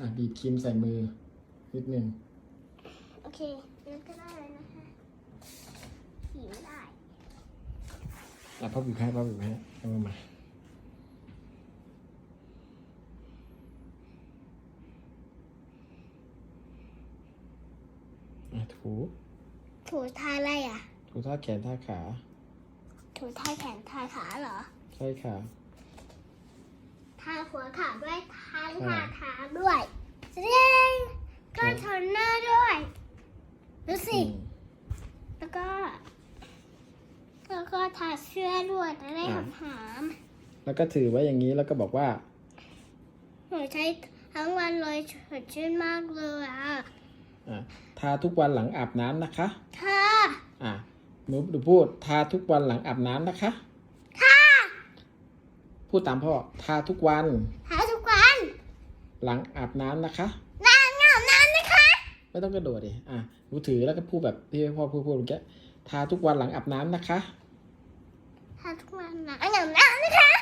อะบีบครีมใส่มือนิดนึงโอเคงั้นก็ได้เลยนะคะขี่ไม่ได้ อะพ่อบีบให้พ่อบีบให้เอามือมาอะถูถูท่าอะไรอะ ถูท่าแขนท่าขา ถูท่าแขนท่าขาเหรอ ใช่ค่ะ ท่าหัวขาด้วยท่าอ่าท่าเท้าด้วยเย้ก็ทนหน้าด้วยดูสิอืมแล้วก็ แล้วก็ทาเสื้อด้วยจะได้อ่าหอมแล้วก็ถือไว้อย่างนี้แล้วก็บอกว่าๆหนูใช้ทั้งวันเลยสดชื่นมากเลยอะอะทาทุกวันหลังอาบน้ำนะคะ ค่ะ อะหนูหนูพูดทาทุกวันหลังอาบน้ำนะคะค่ะ พูดตามพ่อ ทาทุกวัน ทาทุกวัน หลังอาบน้ำนะคะนานเหงานานนะคะ ไม่ต้องกระโดดดิอะหนูถือแล้วก็พูดแบบที่พ่อพูดพูดเมื่อกี้ทาทุกวันหลังอาบน้ำนะคะ ทาทุกวันนะเหงานานนะคะ